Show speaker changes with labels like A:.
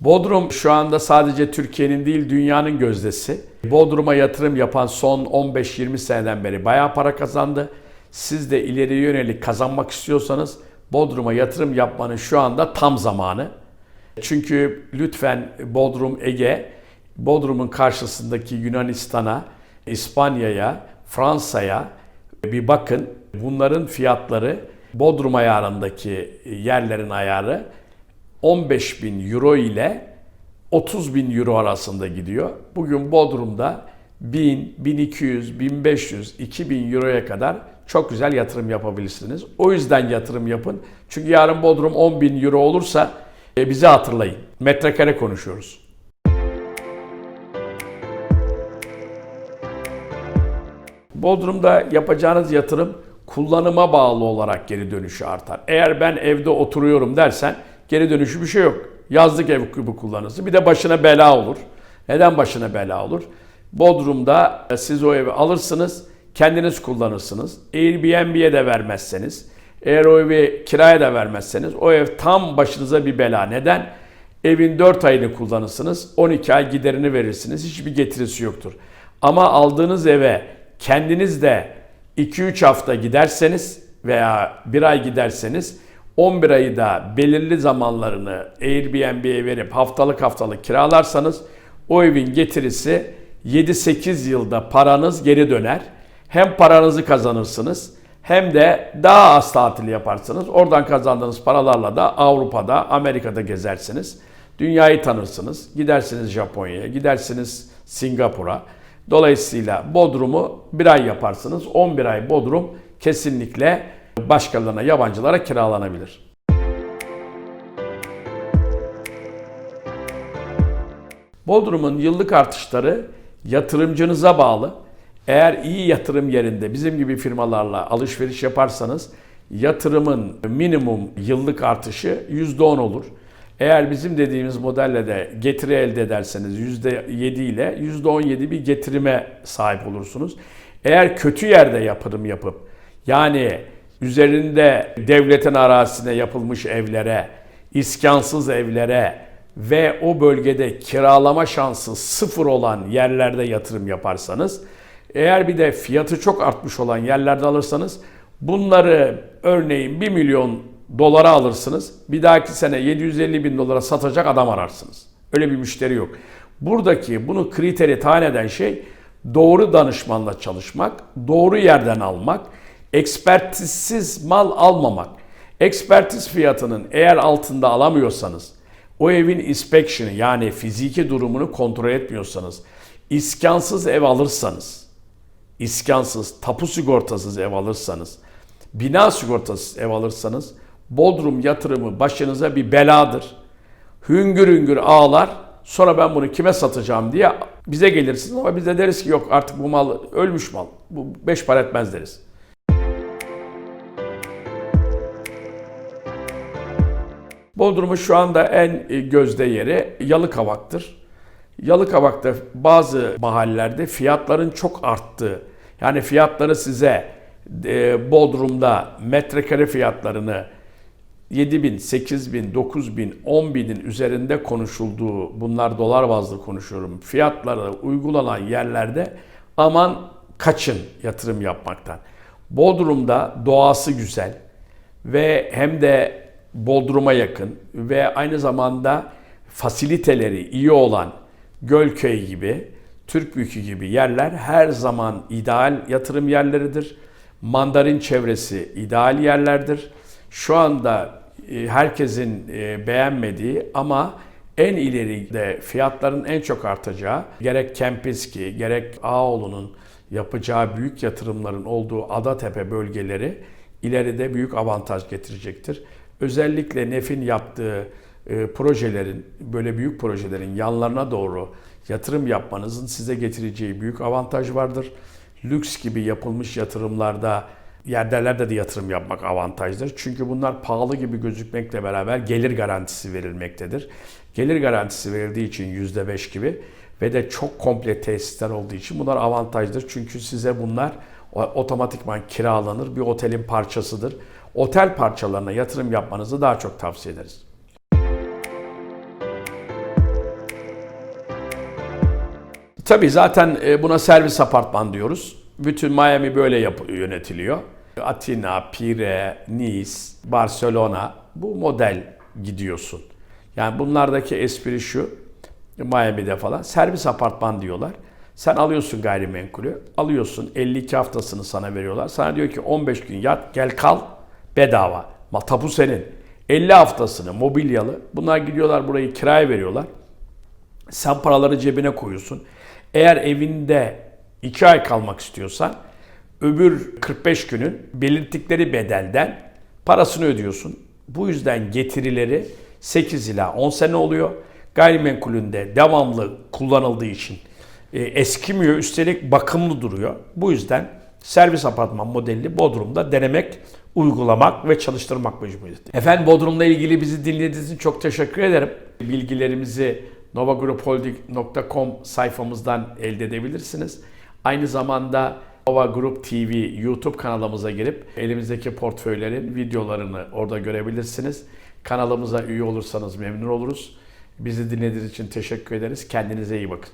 A: Bodrum şu anda sadece Türkiye'nin değil dünyanın gözdesi. Bodrum'a yatırım yapan son 15-20 seneden beri bayağı para kazandı. Siz de ileri yönelik kazanmak istiyorsanız Bodrum'a yatırım yapmanın şu anda tam zamanı. Çünkü lütfen Bodrum Ege, Bodrum'un karşısındaki Yunanistan'a, İspanya'ya, Fransa'ya bir bakın. Bunların fiyatları Bodrum ayarındaki yerlerin ayarı 15 bin euro ile 30 bin euro arasında gidiyor. Bugün Bodrum'da 1000, 1200, 1500, 2000 euroya kadar çok güzel yatırım yapabilirsiniz. O yüzden yatırım yapın. Çünkü yarın Bodrum 10 bin euro olursa e, bizi hatırlayın. Metrekare konuşuyoruz. Bodrum'da yapacağınız yatırım kullanıma bağlı olarak geri dönüşü artar. Eğer ben evde oturuyorum dersen geri dönüşü bir şey yok. Yazlık ev gibi kullanırsın. Bir de başına bela olur. Neden başına bela olur? Bodrum'da e, siz o evi alırsınız, kendiniz kullanırsınız. Airbnb'ye de vermezseniz, eğer o evi kiraya da vermezseniz o ev tam başınıza bir bela. Neden? Evin 4 ayını kullanırsınız, 12 ay giderini verirsiniz. Hiçbir getirisi yoktur. Ama aldığınız eve kendiniz de 2-3 hafta giderseniz veya 1 ay giderseniz 11 ayı da belirli zamanlarını Airbnb'ye verip haftalık haftalık kiralarsanız o evin getirisi 7-8 yılda paranız geri döner. Hem paranızı kazanırsınız hem de daha az tatil yaparsınız. Oradan kazandığınız paralarla da Avrupa'da, Amerika'da gezersiniz. Dünyayı tanırsınız. Gidersiniz Japonya'ya, gidersiniz Singapur'a. Dolayısıyla Bodrum'u bir ay yaparsınız. 11 ay Bodrum kesinlikle başkalarına, yabancılara kiralanabilir. Bodrum'un yıllık artışları yatırımcınıza bağlı. Eğer iyi yatırım yerinde bizim gibi firmalarla alışveriş yaparsanız yatırımın minimum yıllık artışı %10 olur. Eğer bizim dediğimiz modelle de getiri elde ederseniz %7 ile %17 bir getirime sahip olursunuz. Eğer kötü yerde yatırım yapıp yani üzerinde devletin arazisine yapılmış evlere, iskansız evlere ve o bölgede kiralama şansı sıfır olan yerlerde yatırım yaparsanız, eğer bir de fiyatı çok artmış olan yerlerde alırsanız bunları örneğin 1 milyon dolara alırsınız. Bir dahaki sene 750 bin dolara satacak adam ararsınız. Öyle bir müşteri yok. Buradaki bunu kriteri tayin eden şey doğru danışmanla çalışmak, doğru yerden almak, ekspertizsiz mal almamak. Ekspertiz fiyatının eğer altında alamıyorsanız, o evin inspection'ı yani fiziki durumunu kontrol etmiyorsanız, iskansız ev alırsanız, iskansız, tapu sigortasız ev alırsanız, bina sigortasız ev alırsanız, Bodrum yatırımı başınıza bir beladır. Hüngür hüngür ağlar. Sonra ben bunu kime satacağım diye bize gelirsiniz ama biz de deriz ki yok artık bu mal ölmüş mal. Bu beş para etmez deriz. Bodrum'un şu anda en gözde yeri Yalıkavak'tır. Yalıkavak'ta bazı mahallelerde fiyatların çok arttığı, yani fiyatları size e, Bodrum'da metrekare fiyatlarını 7 bin, 8 bin, 9 bin, 10 binin üzerinde konuşulduğu, bunlar dolar bazlı konuşuyorum, fiyatları uygulanan yerlerde aman kaçın yatırım yapmaktan. Bodrum'da doğası güzel ve hem de Bodrum'a yakın ve aynı zamanda fasiliteleri iyi olan Gölköy gibi, Türkbükü gibi yerler her zaman ideal yatırım yerleridir. Mandarin çevresi ideal yerlerdir. Şu anda e, herkesin e, beğenmediği ama en ileride fiyatların en çok artacağı gerek Kempinski gerek Ağoğlu'nun yapacağı büyük yatırımların olduğu Adatepe bölgeleri ileride büyük avantaj getirecektir. Özellikle NEF'in yaptığı e, projelerin, böyle büyük projelerin yanlarına doğru yatırım yapmanızın size getireceği büyük avantaj vardır. Lüks gibi yapılmış yatırımlarda yerlerde de yatırım yapmak avantajdır. Çünkü bunlar pahalı gibi gözükmekle beraber gelir garantisi verilmektedir. Gelir garantisi verildiği için %5 gibi ve de çok komple tesisler olduğu için bunlar avantajdır. Çünkü size bunlar otomatikman kiralanır, bir otelin parçasıdır. Otel parçalarına yatırım yapmanızı daha çok tavsiye ederiz. Tabii zaten e, buna servis apartman diyoruz. Bütün Miami böyle yönetiliyor. Atina, Pire, Nice, Barcelona bu model gidiyorsun. Yani bunlardaki espri şu. Miami'de falan servis apartman diyorlar. Sen alıyorsun gayrimenkulü, alıyorsun 52 haftasını sana veriyorlar. Sana diyor ki 15 gün yat, gel kal bedava. Ma tapu senin. 50 haftasını mobilyalı. Bunlar gidiyorlar burayı kiraya veriyorlar. Sen paraları cebine koyuyorsun. Eğer evinde 2 ay kalmak istiyorsan öbür 45 günün belirttikleri bedelden parasını ödüyorsun. Bu yüzden getirileri 8 ila 10 sene oluyor. Gayrimenkulünde devamlı kullanıldığı için e, eskimiyor. Üstelik bakımlı duruyor. Bu yüzden servis apartman modelini Bodrum'da denemek, uygulamak ve çalıştırmak mecburiyeti. Efendim Bodrum'la ilgili bizi dinlediğiniz için çok teşekkür ederim. Bilgilerimizi novagroup.com sayfamızdan elde edebilirsiniz. Aynı zamanda Nova Group TV YouTube kanalımıza girip elimizdeki portföylerin videolarını orada görebilirsiniz. Kanalımıza üye olursanız memnun oluruz. Bizi dinlediğiniz için teşekkür ederiz. Kendinize iyi bakın.